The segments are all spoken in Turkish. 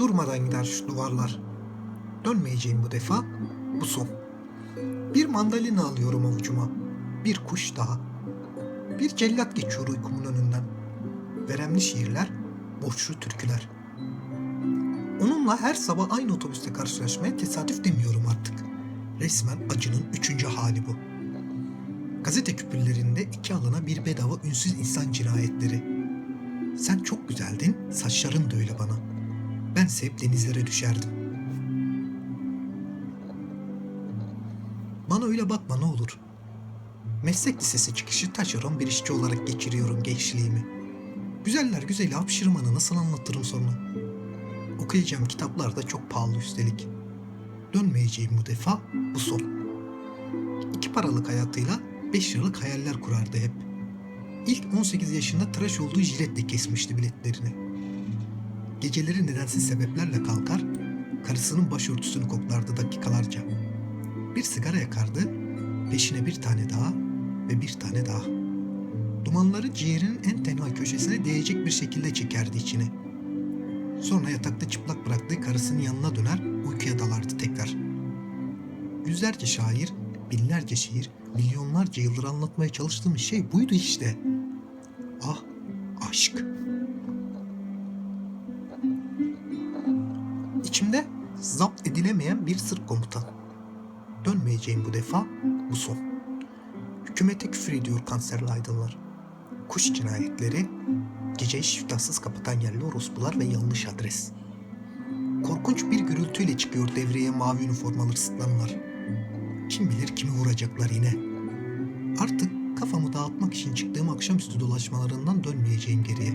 Durmadan gider şu duvarlar. Dönmeyeceğim bu defa. Bu son. Bir mandalina alıyorum avucuma. Bir kuş daha. Bir cellat geçiyor uykumun önünden. Veremli şiirler, boşlu türküler. Onunla her sabah aynı otobüste karşılaşmaya tesadüf demiyorum artık. Resmen acının üçüncü hali bu. Gazete küpürlerinde iki alana bir bedava ünsüz insan cinayetleri. Sen çok güzeldin, saçların da öyle bana. Bense hep denizlere düşerdim. Bana öyle bakma ne olur. Meslek lisesi çıkışı taşeron bir işçi olarak geçiriyorum gençliğimi. Güzeller güzeli hapşırmanı nasıl anlatırım sonra? Okuyacağım kitaplar da çok pahalı üstelik. Dönmeyeceğim bu defa bu son. İki paralık hayatıyla beş liralık hayaller kurardı hep. İlk 18 yaşında tıraş olduğu jiletle kesmişti biletlerini. Geceleri nedensiz sebeplerle kalkar, karısının başörtüsünü koklardı dakikalarca. Bir sigara yakardı, peşine bir tane daha ve bir tane daha. Dumanları ciğerinin en tenha köşesine değecek bir şekilde çekerdi içine. Sonra yatakta çıplak bıraktığı karısının yanına döner, uykuya dalardı tekrar. Yüzlerce şair, binlerce şiir, milyonlarca yıldır anlatmaya çalıştığım şey buydu işte. Ah, aşk. İçimde zapt edilemeyen bir sır komutan. Dönmeyeceğim bu defa, bu son. Hükümete küfür ediyor kanserli aydınlar. Kuş cinayetleri, geceyi şiftasız kapatan yerli orospular ve yanlış adres. Korkunç bir gürültüyle çıkıyor devreye mavi üniformalı sırtlanlar. Kim bilir kimi vuracaklar yine. Artık kafamı dağıtmak için çıktığım akşamüstü dolaşmalarından dönmeyeceğim geriye.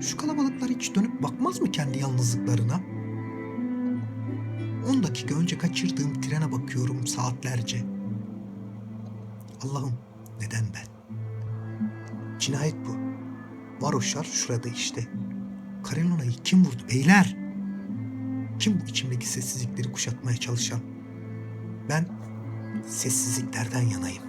Şu kalabalıklar hiç dönüp bakmaz mı kendi yalnızlıklarına? 10 dakika önce kaçırdığım trene bakıyorum saatlerce. Allah'ım neden ben? Cinayet bu. Varoşlar şurada işte. Karelona'yı kim vurdu beyler? Kim bu içimdeki sessizlikleri kuşatmaya çalışan? Ben sessizliklerden yanayım.